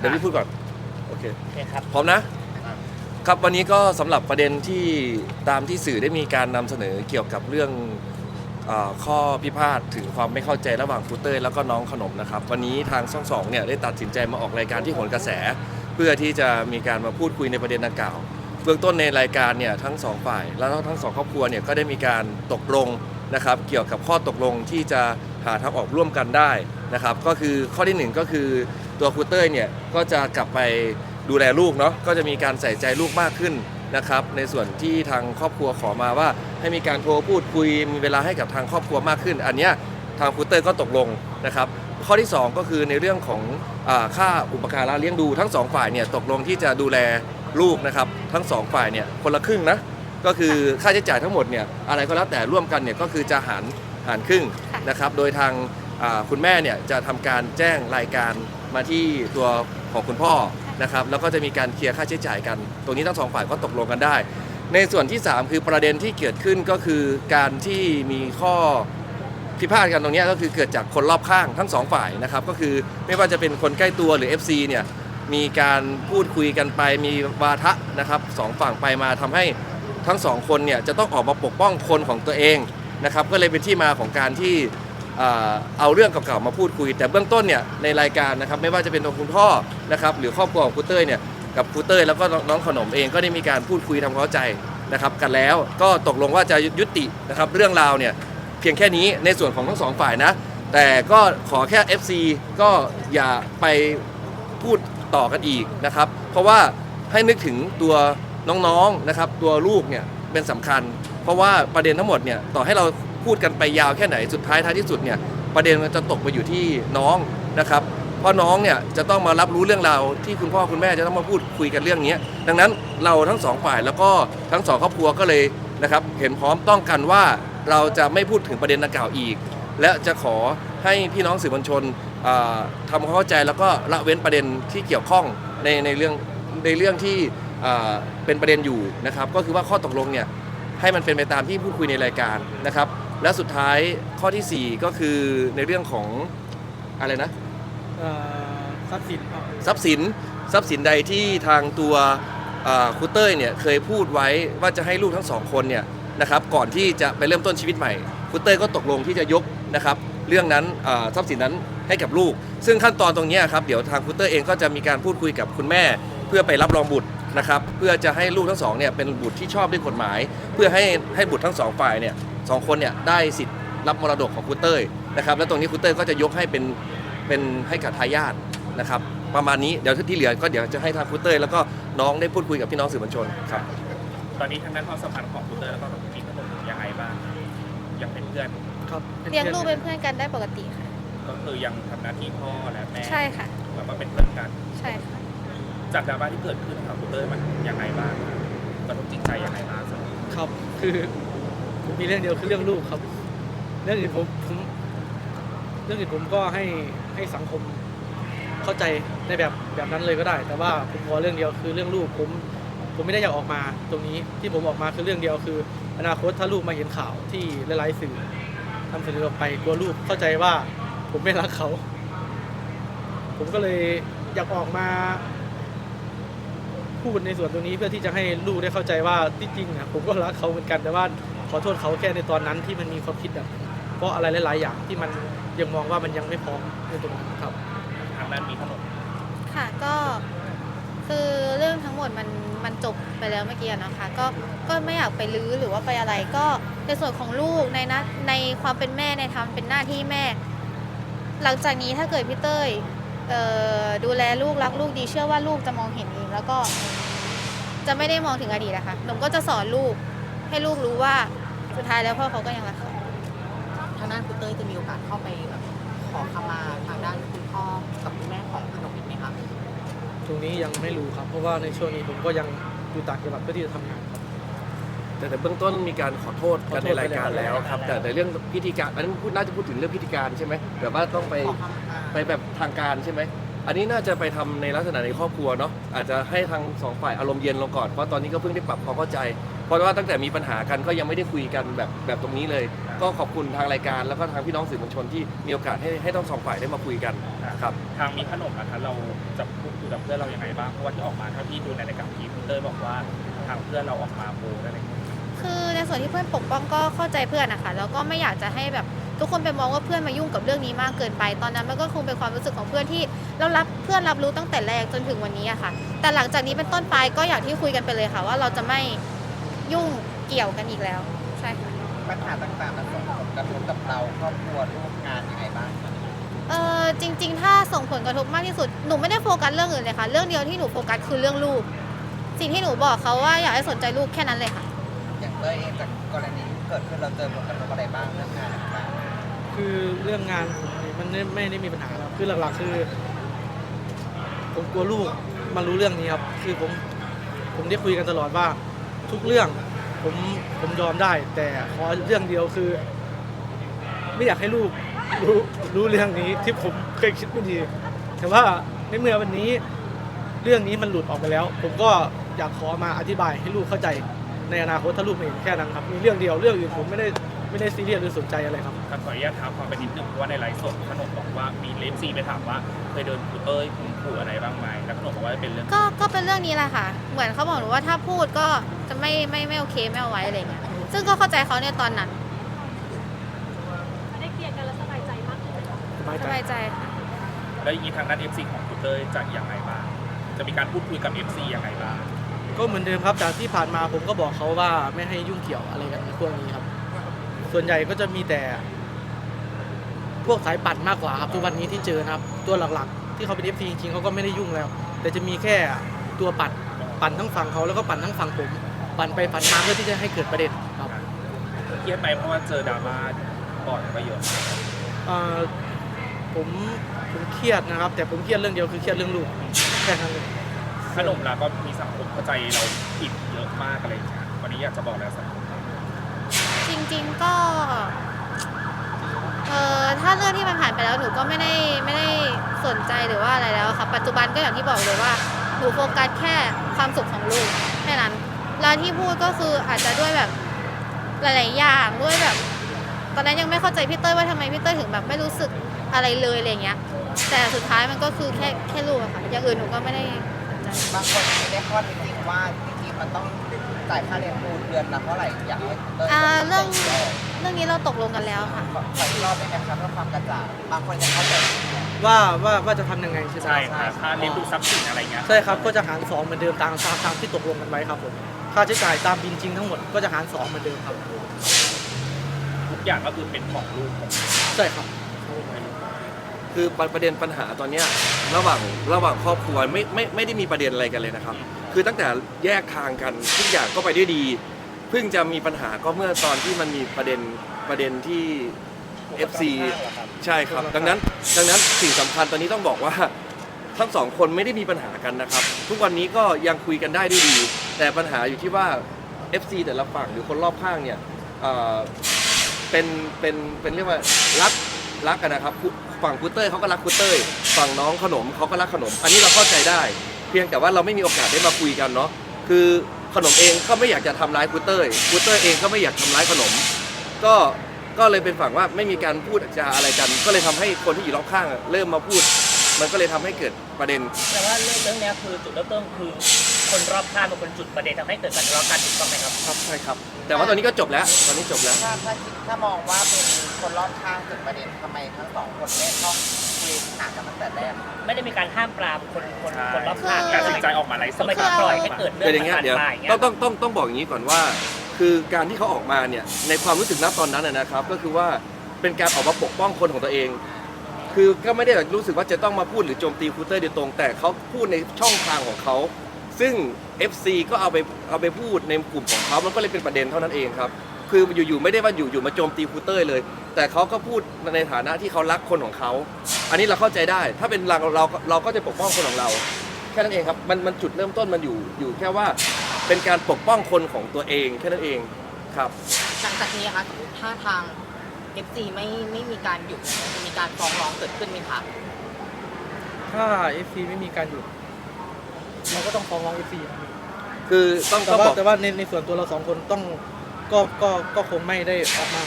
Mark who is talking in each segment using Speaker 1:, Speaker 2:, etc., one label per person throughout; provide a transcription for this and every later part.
Speaker 1: เดี๋ยวพี่พูดก่อน โอเค
Speaker 2: โอเคครับ
Speaker 1: พร้อมนะ ครับวันนี้ก็สำหรับประเด็นที่ตามที่สื่อได้มีการนำเสนอเกี่ยวกับเรื่องเออข้อพิพาทถึงความไม่เข้าใจระหว่างครูเต้ยแล้วก็น้องขนมนะครับ วันนี้ทางช่องสองเนี่ยได้ตัดสินใจมาออกรายการที่โหนกระแส เพื่อที่จะมีการมาพูดคุยในประเด็นดังกล่าว เบื้องต้นในรายการเนี่ยทั้งสองฝ่าย แล้วก็ทั้งสองครอบครัวเนี่ยก็ได้มีการตกลงนะครับ เกี่ยวกับข้อตกลงที่จะหาทางออกร่วมกันได้นะครับ ก็คือข้อที่หนึ่งก็คือ ตัวครูเต้ยเนี่ยก็จะกลับไปดูแลลูกเนาะก็จะมีการใส่ใจลูกมากขึ้นนะครับในส่วนที่ทางครอบครัวขอมาว่า ให้มีการโทรพูดคุยมีเวลาให้กับทางครอบครัวมากขึ้น อันเนี้ยทางครูเต้ยก็ตกลงนะครับข้อที่ 2 ก็คือในเรื่องของอาค่าอุปการะเลี้ยงดูทั้งสองฝ่ายเนี่ยตกลงที่จะดูแลลูกนะครับทั้งสองฝ่ายเนี่ยคนละครึ่งนะก็คือค่าใช้จ่ายทั้งหมดเนี่ยอะไรก็แล้วแต่ร่วมกันเนี่ยก็คือจะหารหารครึ่งนะครับโดยทางคุณแม่เนี่ยจะทำการแจ้งรายการ มาที่ตัวของคุณพ่อนะครับแล้วก็จะมีการเคลียร์ค่าใช้จ่ายกัน ตรงนี้ทั้งสองฝ่ายก็ตกลงกันได้ ในส่วนที่ 3 คือประเด็นที่เกิดขึ้นก็คือการที่มีข้อพิพาทกันตรงนี้ก็คือเกิดจากคนรอบข้างทั้งสองฝ่ายนะครับก็คือไม่ว่าจะเป็นคนใกล้ตัวหรือ FC เนี่ยมีการพูดคุยกันไปมีวาทะนะครับสองฝั่งไปมาทำให้ทั้งสองคนเนี่ยจะต้องออกมาปกป้องคนของตัวเองนะครับก็เลยเป็นที่มาของการที่ เอาเรื่องเก่าๆมาพูดคุย แต่เบื้องต้นเนี่ยในรายการนะครับไม่ว่าจะเป็นตัวคุณพ่อนะครับหรือครอบครัวของครูเต้ยเนี่ยกับครูเต้ยแล้วก็น้องขนมเองก็ได้มีการพูดคุยทำความเข้าใจนะครับกันแล้วก็ตกลงว่าจะยุตินะครับเรื่องราวเนี่ยเพียงแค่นี้ในส่วนของทั้งสองฝ่ายนะแต่ก็ขอแค่ FC ก็อย่าไปพูดต่อกันอีกนะครับ เพราะว่าให้นึกถึงตัวน้องๆนะครับตัวลูกเนี่ยเป็นสำคัญ เพราะว่าประเด็นทั้งหมดเนี่ยต่อให้เรา พูดกันไปยาวแค่ไหนสุดท้ายท้ายที่สุดเนี่ยประเด็นมันจะตกไปอยู่ที่น้องนะครับเพราะน้องเนี่ยจะต้องมารับรู้เรื่องราวที่คุณพ่อคุณแม่จะต้องมาพูดคุยกันเรื่องนี้ดังนั้นเราทั้งสองฝ่ายแล้วก็ทั้งสองครอบครัวก็เลยนะครับเห็นพร้อมต้องกันว่าเราจะไม่พูดถึงประเด็นดังกล่าวอีก และจะขอให้พี่น้องสื่อมวลชนทำความเข้าใจแล้วก็ละเว้นประเด็นที่เกี่ยวข้องในในเรื่องในเรื่องที่เป็นประเด็นอยู่นะครับก็คือว่าข้อตกลงเนี่ยให้มันเป็นไปตามที่พูดคุยในรายการนะครับ และสุดท้ายข้อทีสี่ 4 ก็คือในเรื่องของอะไรนะ
Speaker 2: เอ่อทรัพย์สินครับ
Speaker 1: ทรัพย์สินทรัพย์สินใดที่ทางตัวอ่าครูเต้ยเนี่ยเคยพูดไว้ว่าจะให้ลูกทั้งสองคนเนี่ยนะครับก่อนที่จะไปเริ่มต้นชีวิตใหม่ครูเต้ยก็ตกลงที่จะยกนะครับเรื่องนั้นอ่าทรัพย์สินนั้นให้กับลูก ซึ่งขั้นตอนตรงเนี้ยครับเดี๋ยวทางครูเต้ยเองก็จะมีการพูดคุยกับคุณแม่ เพื่อไปรับรองบุตรนะครับเพื่อจะให้ลูกทั้งสองเนี่ยเป็นบุตรที่ชอบด้วยกฎหมาย เพื่อให้ให้บุตรทั้งสองฝ่ายเนี่ย สองคนเนี่ยได้สิทธิ์รับมรดกของครูเต้ยนะครับแล้วตรงนี้ครูเต้ยก็จะยกให้เป็นเป็นให้กับทายาทนะครับประมาณนี้เดี๋ยวที่เหลือก็เดี๋ยวจะให้ทางครูเต้ยแล้วก็น้องได้พูดคุยกับพี่น้องสื่อมวลชนครับ
Speaker 3: ตอนนี้ทางด้านความสัมพันธ์ของคุณเตอร์แล้วก็พี่ขนมยังไงบ้างยังเป็นเพื่อน
Speaker 2: ครับป็น
Speaker 4: เลี้ยงลูก
Speaker 2: พื่
Speaker 4: เป็
Speaker 2: อน
Speaker 4: เพื่อนกันได้ปกติค่ะ
Speaker 3: ก็คือยังทำหน้าที่พ่อและแม่
Speaker 4: ใช่ค่ะ
Speaker 3: แล้วก็เป็นเพื่อนกัน
Speaker 4: ใช่ค่ะ
Speaker 3: จากดราม่าที่เกิดขึ้นของคุณเตอร์มันยังไงบ้างกระทบจิตใจยังไงบ้างสำหรับ
Speaker 2: ครับคือ ผมมีเรื่องเดียวคือเรื่องลูกครับ เรื่องอื่นผมผมเรื่องอื่นผมก็ให้ให้สังคมเข้าใจในแบบแบบนั้นเลยก็ได้ แต่ว่าผมขอเรื่องเดียวคือเรื่องลูกผมผมไม่ได้อยากออกมาตรงนี้ที่ผมออกมาคือเรื่องเดียวคือ อนาคตถ้าลูกมาเห็นข่าวที่หลายๆสื่อนำเสนอออกไปกลัวลูกเข้าใจว่าผมไม่รักเขา ผมก็เลยอยากออกมาพูดในส่วนตรงนี้เพื่อที่จะให้ลูกได้เข้าใจว่าที่จริงอะผมก็รักเขาเหมือนกันแต่ว่า ขอโทษเขาแค่ในตอนนั้นที่มันมีความคิดแบบเพราะอะไรหลาย ๆ อย่างที่มันยังมองว่ามันยังไม่พร้อมในตรงนั้นครับ
Speaker 3: ทางด้านมีขนม
Speaker 4: ค่ะก็คือเรื่องทั้งหมดมันมันจบไปแล้วเมื่อกี้อะนะคะ ก็ก็ไม่อยากไปลื้อหรือว่าไปอะไรก็ในส่วนของลูกในนะในความเป็นแม่ในทำเป็นหน้าที่แม่ หลังจากนี้ถ้าเกิดพี่เต้ยเอ่อดูแลลูกรักลูกดีเชื่อว่าลูกจะมองเห็นเองแล้วก็จะไม่ได้มองถึงอดีตนะคะหนุ่มก็จะสอนลูกให้ลูกรู้ว่า สุดท้ายแล้วพ่อเขาก็ยังรักเขา
Speaker 5: ทางด้านคุณเต้ยจะมีโอกาสเข้าไปแบบขอขมาทางด้านคุณพ่อกับคุณแม่ของขนมอีกไหมครับ
Speaker 2: ตรงนี้ยังไม่รู้ครับ เพราะว่าในช่วงนี้ผมก็ยังอยู่ต่างจังหวัดเพื่อที่จะทำงานครับ
Speaker 1: แต่แต่เบื้องต้นมีการขอโทษกัน
Speaker 2: ขอโท
Speaker 1: ใน
Speaker 2: ษ
Speaker 1: รายการ
Speaker 2: ไปแล้ว
Speaker 1: แล้วครับ แต่แต่เรื่องพิธีการอันนี้พูดน่าจะพูดถึงเรื่องพิธีการใช่ไหมแบบว่าต้องไป
Speaker 5: ขอขมา
Speaker 1: ไปแบบทางการใช่ไหม อันนี้น่าจะไปทำในลักษณะในครอบครัวเนาะอาจจะให้ทางสองฝ่ายอารมณ์เย็นลงก่อนเพราะตอนนี้ก็เพิ่งได้ปรับความเข้าใจ เพราะว่าตั้งแต่มีปัญหากันก็ยังไม่ได้คุยกันแบบแบบตรงนี้เลย ก็ขอบคุณทางรายการแล้วก็ทางพี่น้องสื่อมวลชนที่มีโอกาสให้ให้ทั้งสองฝ่ายได้มาคุยกันครับ
Speaker 3: ทางมีขนมนะคะเราจะพูดคุยกับเพื่อนเราอย่างไรบ้างเพราะว่าที่ออกมาเท่าที่ดูในรายการพีคุณเต้ยบอกว่าทางเพื่อนเราออกมาโบอะไรอย่างเงี้ย
Speaker 4: คือในส่วนที่เพื่อนปกป้องก็เข้าใจเพื่อนนะคะแล้วก็ไม่อยากจะให้แบบทุกคนไปมองว่าเพื่อนมายุ่งกับเรื่องนี้มากเกินไป ตอนนั้นมันก็คงเป็นความรู้สึกของเพื่อนที่เรารับเพื่อนรับรู้ตั้งแต่แรกจนถึงวันนี้อะค่ะ แต่หลังจากนี้เป็นต้นไปก็อย่างที่คุยกันไปเลยค่ะ ว่าเราจะไม่ ยุ่งเกี่ยวกันอีกแล้ว ใช่ค่ะ
Speaker 5: ปัญหาต่างๆมันส่งผลกระทบกับเราครอบครัวลูกงานยังไงบ้าง
Speaker 4: เออจริง ๆ ถ้าส่งผลกระทบมากที่สุดหนูไม่ได้โฟกัสเรื่องอื่นเลยค่ะ เรื่องเดียวที่หนูโฟกัสคือเรื่องลูก สิ่งที่หนูบอกเขาว่าอยากให้สนใจลูกแค่นั้นเลยค่ะ
Speaker 5: อย่างเต้ยเองจากกรณีที่เกิดขึ้นเราเจอผลกระทบอะไรบ้างเรื่องงานต่าง
Speaker 2: คือเรื่องงานผมนี่มันไม่ไม่ได้มีปัญหาครับคือหลักๆคือผมกลัวลูกมารู้เรื่องนี้ครับ คือผมผมได้คุยกันตลอดว่า ทุกเรื่องผมผมยอมได้ แต่ขอเรื่องเดียวคือ ไม่อยากให้ลูกรู้รู้เรื่องนี้ที่ผมเคยคิดไม่ดี แต่ว่าในเมื่อวันนี้เรื่องนี้มันหลุดออกไปแล้ว ผมก็อยากขอมาอธิบายให้ลูกเข้าใจในอนาคตถ้าลูกไม่เห็นแค่นั้นครับมีเรื่องเดียวเรื่องอื่นผมไม่ได้ไม่ได้ซีเรียสหรือสนใจอะไรครับ
Speaker 3: ครับขออนุญาตถามความไปนิดนึงเพราะว่าในไลฟ์สดขนมบอกว่ามีเลฟซีไปถามว่า ยโดนครูเต้ยข่มขู่อะไรบ้างไหมแล้วขนมบอกว่าเป็นเรื่อง
Speaker 4: ก็ก็เป็นเรื่องนี้แหละค่ะ เหมือนเขาบอกหนูว่าถ้าพูดก็จะไม่ไม่ไม่โอเคไม่เอาไว้อะไรเงี้ย ซึ่งก็เข้าใจเขาในตอนนั้น
Speaker 6: ได้เคลียร์กันแล้วสบายใจมากขึ้นไหมคะ
Speaker 2: สบาย
Speaker 4: ส
Speaker 2: ใจ
Speaker 4: บายใจค่ะ
Speaker 3: แล้วอย่างนี้ทางด้าน FC ของครูเต้ยจะยังไงบ้างจะมีการพูดคุยกับ FC ยังไงบ้าง
Speaker 2: ก็เหมือนเดิมครับจากที่ผ่านมาผมก็บอกเขาว่าไม่ให้ยุ่งเกี่ยวอะไรกันในพวกนี้ครับ ส่วนใหญ่ก็จะมีแต่ พวกสายปั่นมากกว่าครับทุกวันนี้ที่เจอนะครับ ตัวหลักๆ ที่เขาเป็น FC จริงๆเขาก็ไม่ได้ยุ่งแล้ว แต่จะมีแค่ตัวปั่นปั่นทั้งฝั่งเขาแล้วก็ปั่นทั้งฝั่งผม ปั่นไปปั่นมาเพื่อที่จะให้เกิดประเด็นครับ
Speaker 3: เครียดไหมเพราะว่าเจอดราม่าบ่อยก็เยอะ
Speaker 2: เอ่อผมผมเครียดนะครับ แต่ผมเครียดเรื่องเดียวคือเครียดเรื่องลูกแค่นั้นเลย
Speaker 3: ขนมเราก็มีสังคมเข้าใจเราผิดเยอะมากอะไรอย่างเงี้ยวันนี้อยากจะบอกแล้วสังคม
Speaker 4: จริงๆก็ เออถ้าเรื่องที่มันผ่านไปแล้วหนูก็ไม่ได้ไม่ได้สนใจหรือว่าอะไรแล้วค่ะ ปัจจุบันก็อย่างที่บอกเลยว่าหนูโฟกัสแค่ความสุขของลูกแค่นั้นแล้วที่พูดก็คืออาจจะด้วยแบบหลาย ๆ อย่างด้วยแบบ ตอนนั้นยังไม่เข้าใจพี่เต้ยว่าทำไมพี่เต้ยถึงแบบไม่รู้สึกอะไรเลยอะไรเงี้ย แต่สุดท้ายมันก็คือแค่แค่ลูกอะค่ะอย่างอื่นหนูก็ไม่ได้สนใจ
Speaker 5: บางคนไม่ได้ข้อเท็จจริงว่าจริงๆมันต้อง จ่ายค่าเลี้ยงดูเดือนละเท่าไหร่อยากให้เต้ย
Speaker 4: อ่าเรื่อง เรื่องนี้เราตกลงกันแล้วค่ะ
Speaker 5: ขอขออีกรอบได้ไหมครับเพื่อความกระจ่างบางคนยังเข้าใจผิด
Speaker 2: ว่าว่าว่าจะทำยังไงใช่ไหม
Speaker 3: ใช่ครับถ้าเลี้ยงดูทรัพย์สินอะไรเงี้ย
Speaker 2: ใช่ครับก็จะหารสองเหมือนเดิมตามตามตามที่ตกลงกันไว้ครับผมค่าใช้จ่ายตามบินจริงทั้งหมดก็จะหารสองเหมือนเดิมครับ
Speaker 3: ทุกอย่างก็คือเป็นของลูกของ
Speaker 2: ใช่ครับ
Speaker 1: คือประเด็นปัญหาตอนเนี้ยระหว่างระหว่างครอบครัวไม่ไม่ไม่ได้มีประเด็นอะไรกันเลยนะครับ คือตั้งแต่แยกทางกันทุกอย่างก็ไปได้ดี เพิ่งจะมีปัญหาก็เมื่อตอนที่มันมีประเด็นประเด็นที่ FC ใช่ครับ ดังนั้นดังนั้นสิ่งสำคัญตอนนี้ต้องบอกว่า ทั้งสองคนไม่ได้มีปัญหากันนะครับ ทุกวันนี้ก็ยังคุยกันได้ด้วยดี แต่ปัญหาอยู่ที่ว่า FC แต่ละฝั่งหรือคนรอบข้างเนี่ยเอ่อเป็นเป็นเป็นเรียกว่ารักรักกันนะครับคุฝั่งคูเต้ยเขาก็รักคูเต้ยฝั่งน้องขนมเขาก็รักขนม อันนี้เราเข้าใจได้ เพียงแต่ว่าเราไม่มีโอกาสได้มาคุยกันเนาะคือขนมเองก็ไม่อยากจะทำร้ายคูเต้ยคูเต้ยเองก็ไม่อยากทำร้ายขนม ก็ก็เลยเป็นฝั่งว่าไม่มีการพูดจาอะไรกัน ก็เลยทำให้คนที่อยู่รอบข้างอะเริ่มมาพูด มันก็เลยทำให้เกิดประเด็น
Speaker 7: แต่ว่าเรื่องเรื่องเนี้ยคือจุดเริ่มต้นคือคนรอบข้างเป็นคนจุดประเด็นทำให้เกิดการทะเลาะกันถูกต้องไหมครับ
Speaker 1: ครับใช่ครับ แต่ว่าตอนนี้ก็จบแล้วตอนนี้จบแล้ว
Speaker 5: ถ้าถ้าคิดถ้ามองว่าเป็นคนรอบข้างจุดประเด็นทำไมทั้งสองคนไม่ต้อง คุยหากันตั้งแต่แรก
Speaker 7: ไม่ได้มีการห้ามปรามคนคนคนรอบข้าง
Speaker 3: ตัดสินใจออกมาไลฟ์ส
Speaker 7: ทำ
Speaker 3: ด
Speaker 7: ไมถึงปล่อยให้เกิดเรื่
Speaker 1: เป็นอ
Speaker 7: ย่าง
Speaker 1: เงี้ย
Speaker 7: ผ่าน
Speaker 1: เดี๋ยว
Speaker 7: มาอย่างเงี้ย
Speaker 1: ต้องต้องต้องต้องบอกอย่างนี้ก่อนว่า คือการที่เขาออกมาเนี่ยในความรู้สึกณตอนนั้นนะนะครับ ก็คือว่าเป็นการออกมาปกป้องคนของตัวเอง คือก็ไม่ได้แบบรู้สึกว่าจะต้องมาพูดหรือโจมตีครูเตอร์โดยตรง แต่เขาพูดในช่องทางของเขา ซึ่ง FC ก็เอาไปเอาไปพูดในกลุ่มของเขามันก็เลยเป็นประเด็นเท่านั้นเองครับ คืออยู่ๆไม่ได้ว่าอยู่ๆมาโจมตีครูเต้ยเลย แต่เขาก็พูดในฐานะที่เขารักคนของเขา อันนี้เราเข้าใจได้ ถ้าเป็นเราเราเราก็จะปกป้องคนของเรา แค่นั้นเองครับ มันมันจุดเริ่มต้นมันอยู่อยู่แค่ว่าเป็นการปกป้องคนของตัวเองแค่นั้นเองครับ
Speaker 5: หลังจากนี้นะคะสมมติถ้าทาง FC ไม่ไม่มีการหยุดจะมีการฟ้องร้องเกิดขึ้นไหมคะ
Speaker 2: ถ้า FC ไม่มีการหยุดเราก็ต้องฟ้องร้อง FC ครับ
Speaker 1: คือต้อง
Speaker 2: แต่
Speaker 1: ต้อง
Speaker 2: ว่า
Speaker 1: บอก
Speaker 2: แต่ว่าในในส่วนตัวเราสองคนต้องก็ก็ก็คงไม่ได้ออกมา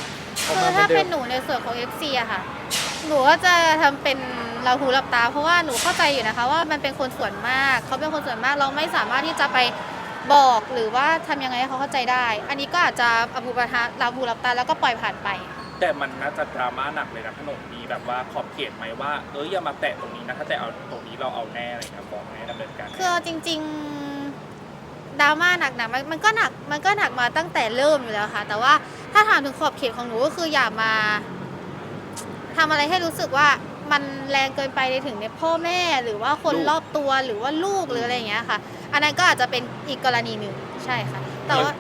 Speaker 2: ออก
Speaker 4: คื
Speaker 2: มา
Speaker 4: อ
Speaker 2: เหมื
Speaker 4: ถ้า
Speaker 2: อนเดิ
Speaker 4: เป็
Speaker 2: ม
Speaker 4: นหนูในส่วนของ FC อะค่ะ หนูก็จะทำเป็นเราหูหลับตา เพราะว่าหนูเข้าใจอยู่นะคะว่ามันเป็นคนส่วนมากเขาเป็นคนส่วนมากเราไม่สามารถที่จะไปบอกหรือว่าทำยังไงให้เขาเข้าใจได้ อันนี้ก็อาจจะอภูปะทะเราหูหลับตาแล้วก็ปล่อยผ่านไป
Speaker 3: แต่มันน่าจะดราม่าหนักเลยนะขนมมีแบบว่าขอบเขตไหมว่าเอออย่ามาแตะตรงนี้นะถ้าแตะเอาตรงนี้เราเอาแน่อะไรเงี้ยฟ้องแน่ดำเนินการแน่
Speaker 4: คือจริง ๆดราม่าหนักหนักๆมันมันก็หนักมันก็หนักมาตั้งแต่เริ่มอยู่แล้วค่ะ แต่ว่าถ้าถามถึงขอบเขตของหนูก็คืออย่ามา ทำอะไรให้รู้สึกว่ามันแรงเกินไปในถึงในพ่อแม่หรือว่าคน
Speaker 1: ลูก
Speaker 4: รอบตัวหรือว่าลูกหรืออะไรอย่างเงี้ยค่ะ อันนั้นก็อาจจะเป็นอีกกรณีหนึ่งใช่ค่ะ แต่ว่า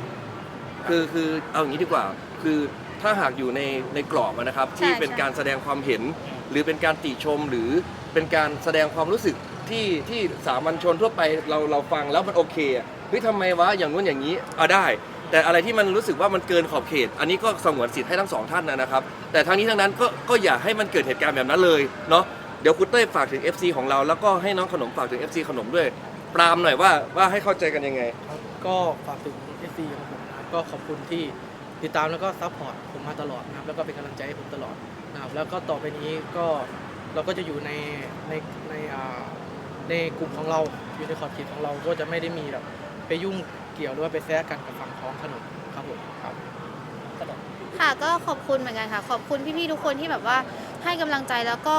Speaker 1: คือคือเอาอย่างนี้ดีกว่า คือถ้าหากอยู่ในในกรอบอะนะครับ ที่
Speaker 4: ใช่
Speaker 1: เป็น
Speaker 4: ใช่
Speaker 1: การแสดงความเห็น หรือเป็นการติชมหรือเป็นการแสดงความรู้สึกที่ที่สามัญชนทั่วไปเราเราฟังแล้วมันโอเคอะเฮ้ยทำไมวะอย่างนู้นอย่างนี้เอาได้ แต่อะไรที่มันรู้สึกว่ามันเกินขอบเขต อันนี้ก็สงวนสิทธิ์ให้ทั้งสองท่านนะครับ แต่ทั้งนี้ทั้งนั้นก็ก็อย่าให้มันเกิดเหตุการณ์แบบนั้นเลยเนาะเดี๋ยวคุณเต้ยฝากถึง FC ของเรา แล้วก็ให้น้องขนมฝากถึง FC ขนมด้วย ปรามหน่อยว่าว่าให้เข้าใจกันยังไง
Speaker 2: ครับก็ฝากถึง FC ของผมนะครับก็ขอบคุณที่ติดตามแล้วก็ซัพพอร์ตผมมาตลอดนะครับแล้วก็เป็นกำลังใจให้ผมตลอดนะครับแล้วก็ต่อไปนี้ก็เราก็จะอยู่ในในในอ่าในกลุ่มของเราอยู่ในขอบเขตของเราก็จะไม่ได้มีแบบไปยุ่ง เกี่ยวหรือว่าไปแซะกันกับฝั่งของขนมครับผมครับ
Speaker 4: ค่ะก็ขอบคุณเหมือนกันค่ะ ขอบคุณพี่ๆทุกคนที่แบบว่าให้กำลังใจแล้วก็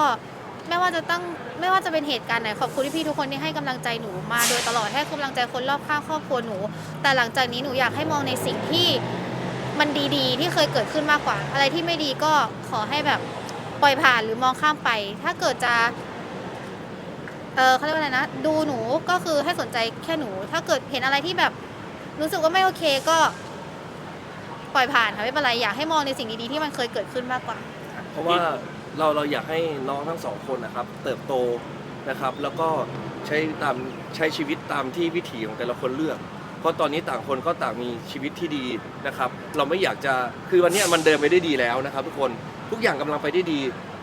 Speaker 4: ไม่ว่าจะตั้งไม่ว่าจะเป็นเหตุการณ์ไหนขอบคุณพี่ๆทุกคนที่ให้กำลังใจหนูมาโดยตลอดให้กำลังใจคนรอบข้างครอบครัวหนู แต่หลังจากนี้หนูอยากให้มองในสิ่งที่มันดีๆ ที่เคยเกิดขึ้นมากกว่า อะไรที่ไม่ดีก็ขอให้แบบปล่อยผ่านหรือมองข้ามไป ถ้าเกิดจะ เออเขาเรียกว่าอะไรนะ ดูหนูก็คือให้สนใจแค่หนู ถ้าเกิดเห็นอะไรที่แบบ รู้สึกว่าไม่โอเคก็ปล่อยผ่านค่ะไม่เป็นไรอยากให้มองในสิ่งดีๆที่มันเคยเกิดขึ้นมากกว่า
Speaker 1: เพราะว่าเราเราอยากให้น้องทั้งสองคนนะครับ เติบโตนะครับ แล้วก็ใช้ตามใช้ชีวิตตามที่วิถีของแต่ละคนเลือก เพราะตอนนี้ต่างคนก็ต่างมีชีวิตที่ดีนะครับ เราไม่อยากจะคือวันนี้มันเดินไปได้ดีแล้วนะครับ ทุกคนทุกอย่างกำลังไปได้ดี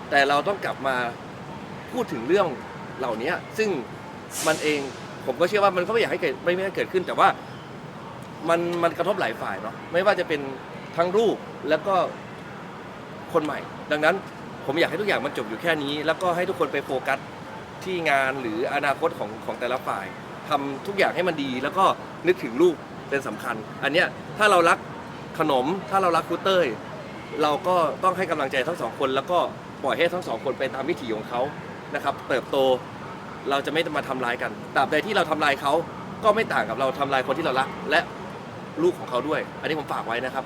Speaker 1: แต่เราต้องกลับมาพูดถึงเรื่องเหล่านี้ซึ่งมันเองผมก็เชื่อว่ามันก็ไม่อยากให้เกิดไม่ไม่ให้เกิดขึ้นแต่ว่า มันมันกระทบหลายฝ่ายเนาะไม่ว่าจะเป็นทั้งลูกแล้วก็คนใหม่ ดังนั้นผมอยากให้ทุกอย่างมันจบอยู่แค่นี้ แล้วก็ให้ทุกคนไปโฟกัสที่งานหรืออนาคตของของแต่ละฝ่ายทำทุกอย่างให้มันดี แล้วก็นึกถึงลูกเป็นสำคัญ อันเนี้ยถ้าเรารักขนม ถ้าเรารักครูเต้ยเราก็ต้องให้กำลังใจทั้งสองคน แล้วก็ปล่อยให้ทั้งสองคนไปตามวิถีของเขานะครับ เติบโตเราจะไม่มาทำลายกันตราบใดที่เราทำลายเขาก็ไม่ต่างกับเราทำลายคนที่เรารัก และ ลูกของเขาด้วย อันนี้ผมฝากไว้นะครับ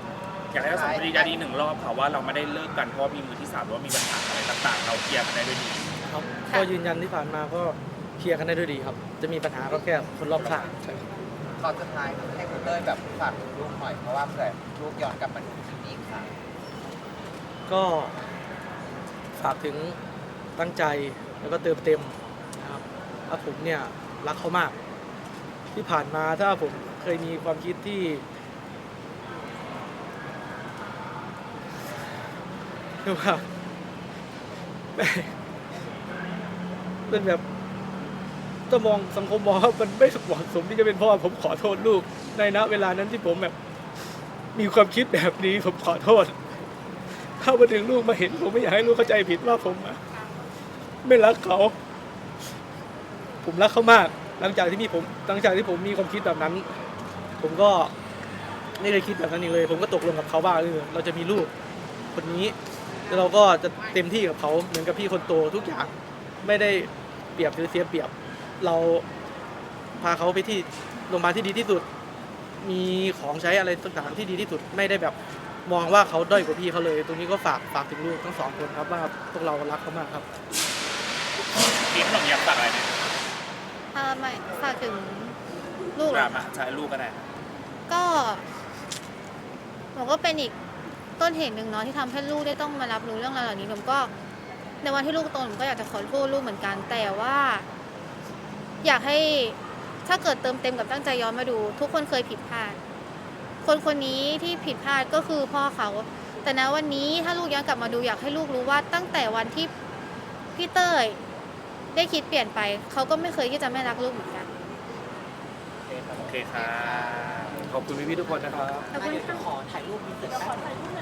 Speaker 3: อยากให้เราสองคนยืนยันอีกหนึ่งรอบค่ะว่าเราไม่ได้เลิกกันเพราะว่ามีมือที่สามหรือว่ามีปัญหาอะไรต่างๆ เราเคลียร์กันได้ด้วยดี
Speaker 2: ครับ
Speaker 4: ค่ะ
Speaker 2: ก็ยืนยันที่ผ่านมาก็เคลียร์กันได้ด้วยดีครับ จะมีปัญหาก็แค่คนรอบข้าง
Speaker 5: ตอนสุดท้ายให้คุณเต้ยแบบฝากถึงลูกหน่อยเพราะว่าเผื่อลูกย้อนกลับมาดูคลิปนี้อีกครั้ง
Speaker 2: ก็ฝากถึงตั้งใจแล้วก็เติมเต็มนะครับว่าผมเนี่ยรักเขามาก ที่ผ่านมาถ้าผมเคยมีความคิดที่เรียกว่าเป็นแบบต้องมองสังคมมองว่ามันไม่เหมาะสมที่จะเป็นพ่อผมขอโทษลูก ในณเวลานั้นที่ผมแบบ มีความคิดแบบนี้ ผมขอโทษ ถ้ามาถึงลูกมาเห็น ผมไม่อยากให้ลูกเข้าใจผิดว่าผมไม่รักเขา ผมรักเขามาก หลังจากที่มีผมหลังจากที่ผมมีความคิดแบบนั้น ผมก็ไม่ได้คิดแบบนั้นอีกเลย ผมก็ตกลงกับเขาว่าเออเราจะมีลูกคนนี้แล้วเราก็จะเต็มที่กับเขาเหมือนกับพี่คนโตทุกอย่างไม่ได้เปรียบหรือเสียเปรียบ เราพาเขาไปที่โรงพยาบาลที่ดีที่สุด มีของใช้อะไรต่างๆที่ดีที่สุดไม่ได้แบบมองว่าเขาด้อยกว่าพี่เขาเลย ตรงนี้ก็ฝากฝากถึงลูกทั้งสองคนครับว่าพวกเรารักเขามากครับ
Speaker 3: พี่ขนมอยากฝากอะไรไหม
Speaker 4: ถ้าไม่ฝากถึงลูก
Speaker 3: ด
Speaker 4: เหร
Speaker 3: รา
Speaker 4: อ
Speaker 3: ม่าใช่ลูกก็ได้
Speaker 4: ก็หนูก็เป็นอีกต้นเหตุหนึ่งเนาะที่ทำให้ลูกได้ต้องมารับรู้เรื่องราวเหล่านี้หนูก็ในวันที่ลูกโตหนูก็อยากจะขอโทษลูกเหมือนกัน แต่ว่า อยากให้ถ้าเกิดเติมเต็มกับตั้งใจย้อนมาดู ทุกคนเคยผิดพลาด คนคนนี้ที่ผิดพลาดก็คือพ่อเขา แต่ณวันนี้ถ้าลูกย้อนกลับมาดูอยากให้ลูกรู้ว่าตั้งแต่วันที่พี่เต้ย ได้คิดเปลี่ยนไป เขาก็ไม่เคยที่จะไม่รักลูกเหมือนกัน
Speaker 3: โอเคค่ะ
Speaker 1: ขอบคุณพี่ๆทุกคนนะครับ
Speaker 4: ขอบคุณค่ะ
Speaker 5: ขอถ่ายรูปมีเสร็จแป๊บนึง